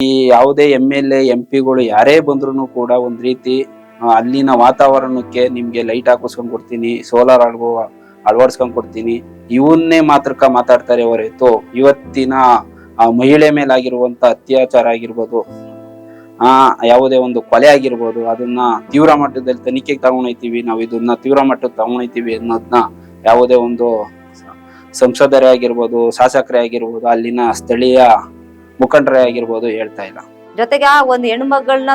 ಈ ಯಾವುದೇ M L A M ಪಿಗಳು ಯಾರೇ ಬಂದ್ರು ಕೂಡ ಒಂದ್ ರೀತಿ ಅಲ್ಲಿನ ವಾತಾವರಣಕ್ಕೆ ನಿಮ್ಗೆ ಲೈಟ್ ಹಾಕಿಸ್ಕೊಂಡ್ ಕೊಡ್ತೀನಿ ಸೋಲಾರ್ ಅಳವ ಅಳವಡಿಸ್ಕೊಂಡ್ ಕೊಡ್ತೀನಿ. ಇವನ್ನೇ ಮಾತ್ರಕ್ಕ ಮಾತಾಡ್ತಾರೆ ಹೊರತು ಇವತ್ತಿನ ಮಹಿಳೆ ಮೇಲಾಗಿರುವಂತ ಅತ್ಯಾಚಾರ ಆಗಿರ್ಬೋದು, ಆ, ಯಾವುದೇ ಒಂದು ಕೊಲೆ ಆಗಿರ್ಬೋದು, ಅದನ್ನ ತೀವ್ರ ಮಟ್ಟದಲ್ಲಿ ತನಿಖೆಗೆ ತಗೊಂಡೋಯ್ತೀವಿ. ನಾವು ಇದನ್ನ ತೀವ್ರ ಮಟ್ಟಕ್ಕೆ ತಗೊಂಡೋಯ್ತೀವಿ ಅನ್ನೋದನ್ನ ಯಾವುದೇ ಒಂದು ಸಂಸದರೇ ಆಗಿರ್ಬೋದು, ಶಾಸಕರೇ ಆಗಿರ್ಬೋದು, ಅಲ್ಲಿನ ಸ್ಥಳೀಯ ಮುಖಂಡರೇ ಆಗಿರ್ಬೋದು ಹೇಳ್ತಾ ಇಲ್ಲ. ಜೊತೆಗೆ ಆ ಒಂದು ಹೆಣ್ಮಗಳನ್ನ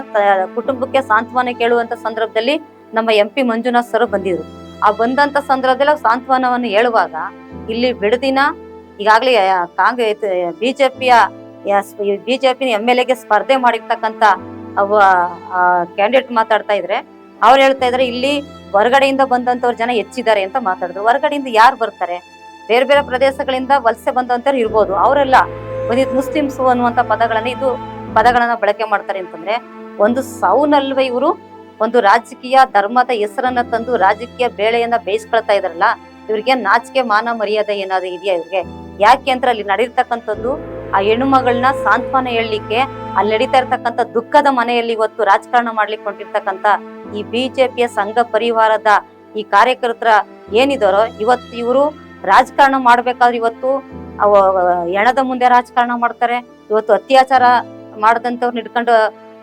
ಕುಟುಂಬಕ್ಕೆ ಸಾಂತ್ವನ ಕೇಳುವಂತ ಸಂದರ್ಭದಲ್ಲಿ ನಮ್ಮ ಎಂ ಪಿ ಮಂಜುನಾಥ್ ಸರ್ ಬಂದಿದ್ರು. ಆ ಬಂದಂತ ಸಂದರ್ಭದಲ್ಲಿ ಸಾಂತ್ವನವನ್ನು ಹೇಳುವಾಗ ಇಲ್ಲಿ ಬಿಡದಿನ ಈಗಾಗಲೇ ಕಾಂಗ್ರೆಸ್, ಬಿಜೆಪಿಯ ಬಿಜೆಪಿ ಎಂ ಎಲ್ ಎಗೆ ಸ್ಪರ್ಧೆ ಮಾಡಿರ್ತಕ್ಕಂತ ಕ್ಯಾಂಡಿಡೇಟ್ ಮಾತಾಡ್ತಾ ಇದ್ರೆ ಅವ್ರು ಹೇಳ್ತಾ ಇದ್ರೆ ಇಲ್ಲಿ ಹೊರಗಡೆಯಿಂದ ಬಂದಂತವ್ರು ಜನ ಹೆಚ್ಚಿದ್ದಾರೆ ಅಂತ ಮಾತಾಡಿದ್ರು. ಹೊರಗಡೆಯಿಂದ ಯಾರು ಬರ್ತಾರೆ? ಬೇರೆ ಬೇರೆ ಪ್ರದೇಶಗಳಿಂದ ವಲಸೆ ಬಂದಂತವ್ರು ಇರ್ಬೋದು. ಅವರೆಲ್ಲ ಮುಸ್ಲಿಮ್ಸ್ ಅನ್ನುವಂತ ಪದಗಳನ್ನ ಇದು ಪದಗಳನ್ನ ಬಳಕೆ ಮಾಡ್ತಾರೆ ಅಂತಂದ್ರೆ ಒಂದು ಸಾವುನಲ್ವೇ ಇವರು, ಒಂದು ರಾಜಕೀಯ ಧರ್ಮದ ಹೆಸರನ್ನ ತಂದು ರಾಜಕೀಯ ಬೇಳೆಯನ್ನ ಬೇಯಿಸ್ಕೊಳ್ತಾ ಇದಾರಲ್ಲ ಇವ್ರಿಗೆ ನಾಚಿಕೆ, ಮಾನ ಮರ್ಯಾದೆ ಏನಾದ್ರು ಇದೆಯಾ ಇವ್ರಿಗೆ? ಯಾಕೆ ಅಂದ್ರೆ ಅಲ್ಲಿ ನಡೀರ್ತಕ್ಕಂಥದ್ದು ಆ ಹೆಣ್ಣು ಮಗಳನ್ನ ಸಾಂತ್ವನ ಹೇಳಲಿಕ್ಕೆ, ಅಲ್ಲಿ ನಡೀತಾ ಇರ್ತಕ್ಕಂಥ ದುಃಖದ ಮನೆಯಲ್ಲಿ ಇವತ್ತು ರಾಜಕಾರಣ ಮಾಡ್ಲಿಕ್ಕೆ ಹೊಂಟಿರ್ತಕ್ಕಂಥ ಈ ಬಿಜೆಪಿಯ ಸಂಘ ಪರಿವಾರದ ಈ ಕಾರ್ಯಕರ್ತರ ಏನಿದಾರೋ, ಇವತ್ತು ಇವರು ರಾಜಕಾರಣ ಮಾಡ್ಬೇಕಾದ್ರೆ ಇವತ್ತು ಅವ ಹೆಣದ ಮುಂದೆ ರಾಜಕಾರಣ ಮಾಡ್ತಾರೆ. ಇವತ್ತು ಅತ್ಯಾಚಾರ ಮಾಡದಂತವ್ರನ್ನ ಹಿಡ್ಕೊಂಡು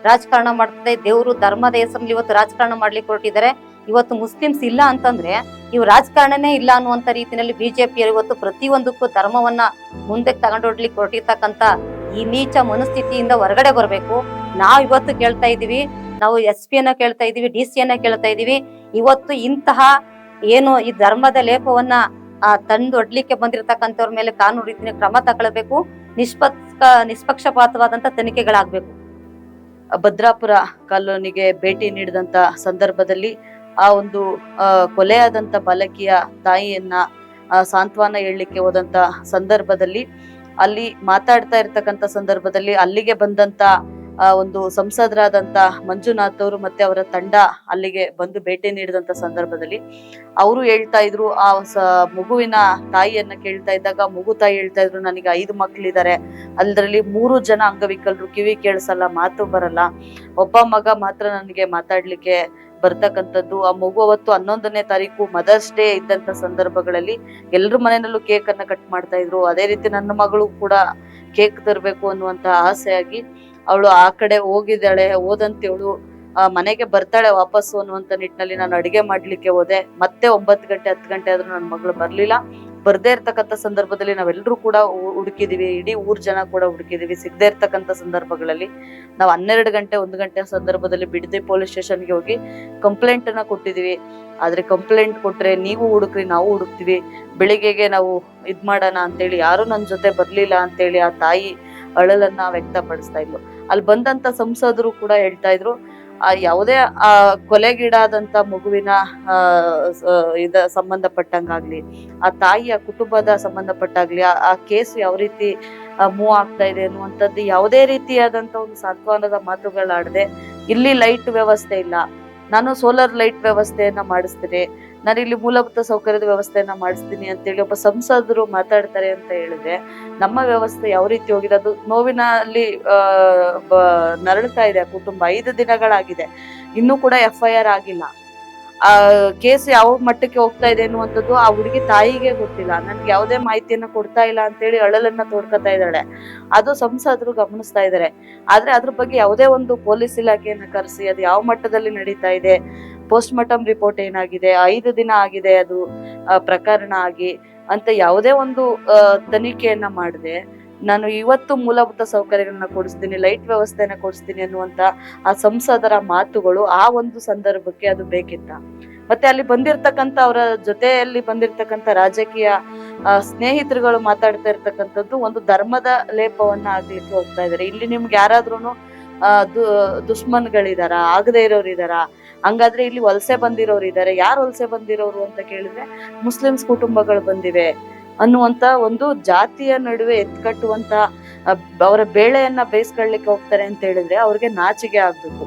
ರಾಜಕಾರಣ ಮಾಡ್ತದೆ. ದೇವರು ಧರ್ಮದ ಹೆಸರಲ್ಲಿ ಇವತ್ತು ರಾಜಕಾರಣ ಮಾಡ್ಲಿಕ್ಕೆ ಹೊರಟಿದ್ದಾರೆ. ಇವತ್ತು ಮುಸ್ಲಿಮ್ಸ್ ಇಲ್ಲ ಅಂತಂದ್ರೆ ಇವ್ ರಾಜಕಾರಣನೇ ಇಲ್ಲ ಅನ್ನುವಂತ ರೀತಿಯಲ್ಲಿ ಬಿಜೆಪಿ ಇವತ್ತು ಪ್ರತಿಯೊಂದಕ್ಕೂ ಧರ್ಮವನ್ನ ಮುಂದೆ ತಗೊಂಡೋಡ್ಲಿಕ್ಕೆ ಹೊರಟಿರ್ತಕ್ಕಂತ ಈ ನೀಚ ಮನಸ್ಥಿತಿಯಿಂದ ಹೊರಗಡೆ ಬರಬೇಕು. ನಾವು ಇವತ್ತು ಕೇಳ್ತಾ ಇದೀವಿ ನಾವು ಎಸ್ ಪಿ ಅನ್ನ ಕೇಳ್ತಾ ಇದೀವಿ ಡಿ ಸಿ ಅನ್ನ ಕೇಳ್ತಾ ಇದೀವಿ ಇವತ್ತು ಇಂತಹ ಏನು ಈ ಧರ್ಮದ ಲೇಪವನ್ನ ಆ ತಂದು ಒಡ್ಲಿಕ್ಕೆ ಬಂದಿರತಕ್ಕಂಥವ್ರ ಮೇಲೆ ಕಾನೂನು ರೀತಿಯ ಕ್ರಮ ತಗೊಳ್ಬೇಕು ನಿಷ್ಪಕ್ಷ ನಿಷ್ಪಕ್ಷಪಾತವಾದಂತ ತನಿಖೆಗಳಾಗಬೇಕು. ಭದ್ರಾಪುರ ಕಾಲೋನಿಗೆ ಭೇಟಿ ನೀಡಿದಂತ ಸಂದರ್ಭದಲ್ಲಿ ಆ ಒಂದು ಕೊಲೆಯಾದಂತ ಬಾಲಕಿಯ ತಾಯಿಯನ್ನ ಸಾಂತ್ವನ ಹೇಳಲಿಕ್ಕೆ ಹೋದಂತ ಸಂದರ್ಭದಲ್ಲಿ ಅಲ್ಲಿ ಮಾತಾಡ್ತಾ ಇರ್ತಕ್ಕಂಥ ಸಂದರ್ಭದಲ್ಲಿ ಅಲ್ಲಿಗೆ ಬಂದಂತ ಒಂದು ಸಂಸದರಾದಂತ ಮಂಜುನಾಥ್ ಅವರು ಮತ್ತೆ ಅವರ ತಂಡ ಅಲ್ಲಿಗೆ ಬಂದು ಭೇಟಿ ನೀಡಿದಂತ ಸಂದರ್ಭದಲ್ಲಿ ಅವರು ಹೇಳ್ತಾ ಇದ್ರು, ಆ ಮಗುವಿನ ತಾಯಿಯನ್ನ ಕೇಳ್ತಾ ಇದ್ದಾಗ ಮಗು ತಾಯಿ ಹೇಳ್ತಾ ಇದ್ರು, ನನಗೆ ಐದು ಮಕ್ಕಳಿದ್ದಾರೆ ಅದರಲ್ಲಿ ಮೂರು ಜನ ಅಂಗವಿಕಲರು ಕಿವಿ ಕೇಳಿಸಲ್ಲ, ಮಾತು ಬರಲ್ಲ, ಒಬ್ಬ ಮಗ ಮಾತ್ರ ನನಗೆ ಮಾತಾಡ್ಲಿಕ್ಕೆ ಬರ್ತಕ್ಕಂಥದ್ದು, ಆ ಮಗು ಅವತ್ತು ಹನ್ನೊಂದನೇ ತಾರೀಕು ಮದರ್ಸ್ ಡೇ ಇದ್ದಂತ ಸಂದರ್ಭಗಳಲ್ಲಿ ಎಲ್ಲರ ಮನೆಯಲ್ಲೂ ಕೇಕ್ ಅನ್ನ ಕಟ್ ಮಾಡ್ತಾ ಇದ್ರು, ಅದೇ ರೀತಿ ನನ್ನ ಮಗಳು ಕೂಡ ಕೇಕ್ ತರಬೇಕು ಅನ್ನುವಂತ ಆಸೆಯಾಗಿ ಅವಳು ಆ ಕಡೆ ಹೋಗಿದ್ದಾಳೆ ಹೋದಂತೇಳು ಆ, ಮನೆಗೆ ಬರ್ತಾಳೆ ವಾಪಸ್ಸು ಅನ್ನುವಂತ ನಿಟ್ಟಿನಲ್ಲಿ ನಾನು ಅಡಿಗೆ ಮಾಡ್ಲಿಕ್ಕೆ ಹೋದೆ. ಮತ್ತೆ ಒಂಬತ್ತು ಗಂಟೆ, ಹತ್ತು ಗಂಟೆ ಆದ್ರೂ ನನ್ನ ಮಗಳು ಬರ್ಲಿಲ್ಲ. ಬರ್ದೇ ಇರ್ತಕ್ಕಂಥ ಸಂದರ್ಭದಲ್ಲಿ ನಾವೆಲ್ಲರೂ ಕೂಡ ಹುಡುಕಿದೀವಿ. ಇಡೀ ಊರ್ ಜನ ಕೂಡ ಹುಡುಕಿದೀವಿ. ಸಿಗದೇ ಇರ್ತಕ್ಕಂಥ ಸಂದರ್ಭಗಳಲ್ಲಿ. ನಾವು ಹನ್ನೆರಡು ಗಂಟೆ, ಒಂದು ಗಂಟೆ ಸಂದರ್ಭದಲ್ಲಿ ಬಿಡದೆ ಪೊಲೀಸ್ ಸ್ಟೇಷನ್ಗೆ ಹೋಗಿ ಕಂಪ್ಲೇಂಟ್ ಅನ್ನ ಕೊಟ್ಟಿದೀವಿ. ಆದ್ರೆ ಕಂಪ್ಲೇಂಟ್ ಕೊಟ್ರೆ ನೀವು ಹುಡುಕ್ರಿ, ನಾವು ಹುಡುಕ್ತಿವಿ. ಬೆಳಿಗ್ಗೆಗೆ ನಾವು ಇದ್ ಮಾಡೋಣ ಅಂತೇಳಿ ಯಾರು ನನ್ನ ಜೊತೆ ಬರ್ಲಿಲ್ಲ ಅಂತೇಳಿ ಆ ತಾಯಿ ಅಳಲನ್ನ ವ್ಯಕ್ತಪಡಿಸ್ತಾ ಇದ್ಲು. ಅಲ್ಲಿ ಬಂದಂತ ಸಂಸದರು ಕೂಡ ಹೇಳ್ತಾ ಇದ್ರು. ಆ ಯಾವುದೇ, ಆ ಕೊಲೆಗೀಡಾದಂತ ಮಗುವಿನ ಇದ ಸಂಬಂಧಪಟ್ಟಂಗಾಗ್ಲಿ, ಆ ತಾಯಿಯ ಕುಟುಂಬದ ಸಂಬಂಧಪಟ್ಟಾಗ್ಲಿ, ಆ ಕೇಸ್ ಯಾವ ರೀತಿ ಮೂವ್ ಆಗ್ತಾ ಇದೆ ಅನ್ನುವಂಥದ್ದು ಯಾವುದೇ ರೀತಿಯಾದಂತ ಒಂದು ಸಾಂತ್ವನದ ಮಾತುಗಳಾಡದೆ, ಇಲ್ಲಿ ಲೈಟ್ ವ್ಯವಸ್ಥೆ ಇಲ್ಲ. ನಾನು ಸೋಲಾರ್ ಲೈಟ್ ವ್ಯವಸ್ಥೆಯನ್ನ ಮಾಡಿಸ್ತೀನಿ. ನಾನು ಇಲ್ಲಿ ಮೂಲಭೂತ ಸೌಕರ್ಯದ ವ್ಯವಸ್ಥೆಯನ್ನ ಮಾಡಿಸ್ತೀನಿ ಅಂತೇಳಿ ಒಬ್ಬ ಸಂಸದರು ಮಾತಾಡ್ತಾರೆ ಅಂತ ಹೇಳಿದ್ರೆ, ನಮ್ಮ ವ್ಯವಸ್ಥೆ ಯಾವ ರೀತಿ ಹೋಗಿದೆ? ಅದು ನೋವಿನಲ್ಲಿ ನರಳ್ತಾ ಇದೆ, ಕುಟುಂಬ ಐದು ದಿನಗಳಾಗಿದೆ. ಇನ್ನೂ ಕೂಡ ಎಫ್ ಐ ಆರ್ ಆಗಿಲ್ಲ. ಆ, ಕೇಸ್ ಯಾವ ಮಟ್ಟಕ್ಕೆ ಹೋಗ್ತಾ ಇದೆ ಅನ್ನುವಂಥದ್ದು ಆ ಹುಡುಗಿ ತಾಯಿಗೆ ಗೊತ್ತಿಲ್ಲ. ನನ್ಗೆ ಯಾವುದೇ ಮಾಹಿತಿಯನ್ನ ಕೊಡ್ತಾ ಇಲ್ಲ ಅಂತೇಳಿ ಅಳಲನ್ನ ತೋಡ್ಕೊತಾ ಇದ್ದಾಳೆ. ಅದು ಸಂಸದರು ಗಮನಿಸ್ತಾ ಇದ್ದಾರೆ. ಆದ್ರೆ ಅದ್ರ ಬಗ್ಗೆ ಯಾವುದೇ ಒಂದು ಪೊಲೀಸ್ ಇಲಾಖೆಯನ್ನ ಕರೆಸಿ, ಅದು ಯಾವ ಮಟ್ಟದಲ್ಲಿ ನಡೀತಾ ಇದೆ ಪೋಸ್ಟ್ ಮಾರ್ಟಮ್ ರಿಪೋರ್ಟ್ ಏನಾಗಿದೆ, ಐದು ದಿನ ಆಗಿದೆ ಅದು ಪ್ರಕರಣ ಆಗಿ ಅಂತ ಯಾವುದೇ ಒಂದು ತನಿಖೆಯನ್ನ ಮಾಡದೆ, ನಾನು ಇವತ್ತು ಮೂಲಭೂತ ಸೌಕರ್ಯಗಳನ್ನ ಕೊಡಿಸ್ತೀನಿ, ಲೈಟ್ ವ್ಯವಸ್ಥೆನ ಕೊಡಿಸ್ತೀನಿ ಅನ್ನುವಂತ ಆ ಸಂಸದರ ಮಾತುಗಳು ಆ ಒಂದು ಸಂದರ್ಭಕ್ಕೆ ಅದು ಬೇಕಿತ್ತ. ಮತ್ತೆ ಅಲ್ಲಿ ಬಂದಿರ್ತಕ್ಕಂಥ ಅವರ ಜೊತೆಯಲ್ಲಿ ಬಂದಿರ್ತಕ್ಕಂಥ ರಾಜಕೀಯ ಸ್ನೇಹಿತರುಗಳು ಮಾತಾಡ್ತಾ ಇರ್ತಕ್ಕಂಥದ್ದು ಒಂದು ಧರ್ಮದ ಲೇಪವನ್ನ ಆಗ್ಲಿಕ್ಕೆ ಹೋಗ್ತಾ ಇದಾರೆ. ಇಲ್ಲಿ ನಿಮ್ಗೆ ಯಾರಾದ್ರೂನು ಆ ದು, ದುಶ್ಮನ್ಗಳಿದಾರ, ಆಗದೆ ಇರೋರು ಇದಾರ ಹಂಗಾದ್ರೆ ಇಲ್ಲಿ ವಲಸೆ ಬಂದಿರೋರು ಇದಾರೆ. ಯಾರು ವಲಸೆ ಬಂದಿರೋರು ಅಂತ ಕೇಳಿದ್ರೆ ಮುಸ್ಲಿಮ್ಸ್ ಕುಟುಂಬಗಳು ಬಂದಿವೆ ಅನ್ನುವಂತ ಒಂದು ಜಾತಿಯ ನಡುವೆ ಎತ್ಕಟ್ಟುವಂತ ಅವರ ಬೇಳೆಯನ್ನ ಬೇಯಿಸ್ಕೊಳ್ಳಿಕ್ಕೆ ಹೋಗ್ತಾರೆ ಅಂತ ಹೇಳಿದ್ರೆ ಅವ್ರಿಗೆ ನಾಚಿಕೆ ಆಗ್ಬೇಕು.